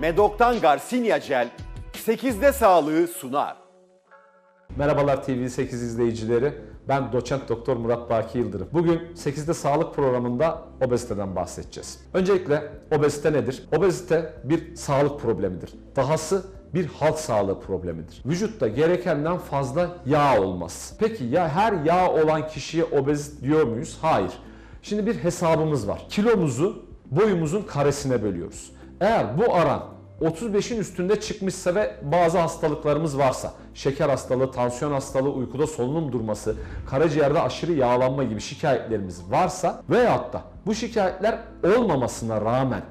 Medok'tan Garcinia Gel 8'de sağlığı sunar. Merhabalar TV8 izleyicileri. Ben doçent doktor Murat Baki Yıldırım. Bugün 8'de sağlık programında obeziteden bahsedeceğiz. Öncelikle obezite nedir? Obezite bir sağlık problemidir. Dahası bir halk sağlığı problemidir. Vücutta gerekenden fazla yağ olmaz. Peki ya her yağ olan kişiye obez diyor muyuz? Hayır. Şimdi bir hesabımız var. Kilomuzu boyumuzun karesine bölüyoruz. Eğer bu aran 35'in üstünde çıkmışsa ve bazı hastalıklarımız varsa, şeker hastalığı, tansiyon hastalığı, uykuda solunum durması, karaciğerde aşırı yağlanma gibi şikayetlerimiz varsa veyahut da bu şikayetler olmamasına rağmen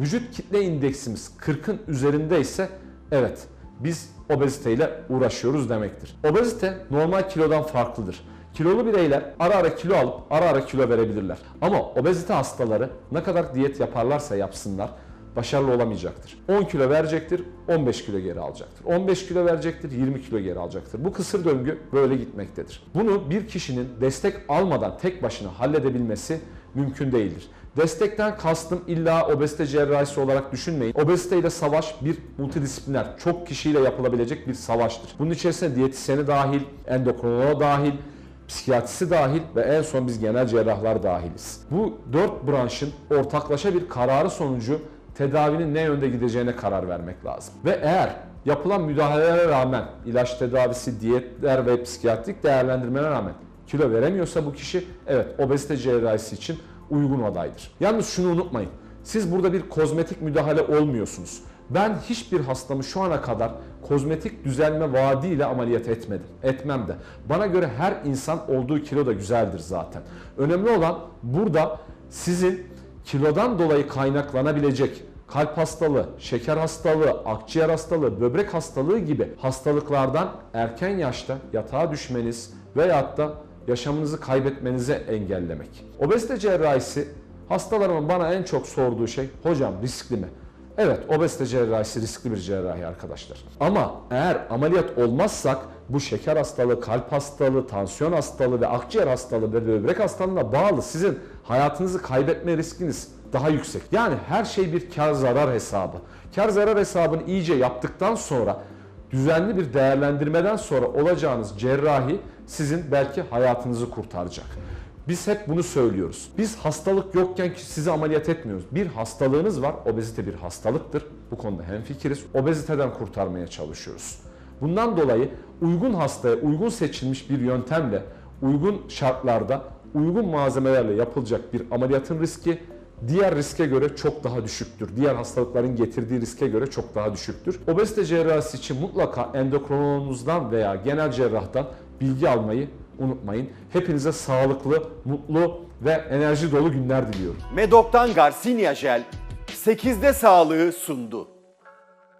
vücut kitle indeksimiz 40'ın üzerindeyse evet biz obeziteyle uğraşıyoruz demektir. Obezite normal kilodan farklıdır. Kilolu bireyler ara ara kilo alıp ara ara kilo verebilirler. Ama obezite hastaları ne kadar diyet yaparlarsa yapsınlar başarılı olamayacaktır. 10 kilo verecektir, 15 kilo geri alacaktır. 15 kilo verecektir, 20 kilo geri alacaktır. Bu kısır döngü böyle gitmektedir. Bunu bir kişinin destek almadan tek başına halledebilmesi mümkün değildir. Destekten kastım illa obezite cerrahisi olarak düşünmeyin. Obezite ile savaş bir multidisipliner, çok kişiyle yapılabilecek bir savaştır. Bunun içerisinde diyetisyeni dahil, endokrinoloğu dahil, psikiyatrisi dahil ve en son biz genel cerrahlar dahiliz. Bu dört branşın ortaklaşa bir kararı sonucu tedavinin ne yönde gideceğine karar vermek lazım. Ve eğer yapılan müdahalelere rağmen ilaç tedavisi, diyetler ve psikiyatrik değerlendirmelere rağmen kilo veremiyorsa bu kişi evet obezite cerrahisi için uygun adaydır. Yalnız şunu unutmayın. Siz burada bir kozmetik müdahale olmuyorsunuz. Ben hiçbir hastamı şu ana kadar kozmetik düzelme vaadiyle ameliyat etmedim. Etmem de. Bana göre her insan olduğu kilo da güzeldir zaten. Önemli olan burada sizin kilodan dolayı kaynaklanabilecek kalp hastalığı, şeker hastalığı, akciğer hastalığı, böbrek hastalığı gibi hastalıklardan erken yaşta yatağa düşmeniz veyahut da yaşamınızı kaybetmenizi engellemek. Obezite cerrahisi hastalarımın bana en çok sorduğu şey hocam riskli mi? Evet obezite cerrahisi riskli bir cerrahi arkadaşlar. Ama eğer ameliyat olmazsak bu şeker hastalığı, kalp hastalığı, tansiyon hastalığı ve akciğer hastalığı ve böbrek hastalığına bağlı sizin hayatınızı kaybetme riskiniz daha yüksek. Yani her şey bir kar zarar hesabı. Kar zarar hesabını iyice yaptıktan sonra düzenli bir değerlendirmeden sonra olacağınız cerrahi sizin belki hayatınızı kurtaracak. Biz hep bunu söylüyoruz. Biz hastalık yokken sizi ameliyat etmiyoruz. Bir hastalığınız var. Obezite bir hastalıktır. Bu konuda hemfikiriz. Obeziteden kurtarmaya çalışıyoruz. Bundan dolayı uygun hastaya uygun seçilmiş bir yöntemle, uygun şartlarda, uygun malzemelerle yapılacak bir ameliyatın riski diğer riske göre çok daha düşüktür. Diğer hastalıkların getirdiği riske göre çok daha düşüktür. Obezite cerrahisi için mutlaka endokrinoloğunuzdan veya genel cerrahtan bilgi almayı unutmayın. Hepinize sağlıklı, mutlu ve enerji dolu günler diliyorum. Medok'tan Garcinia Gel 8'de sağlığı sundu.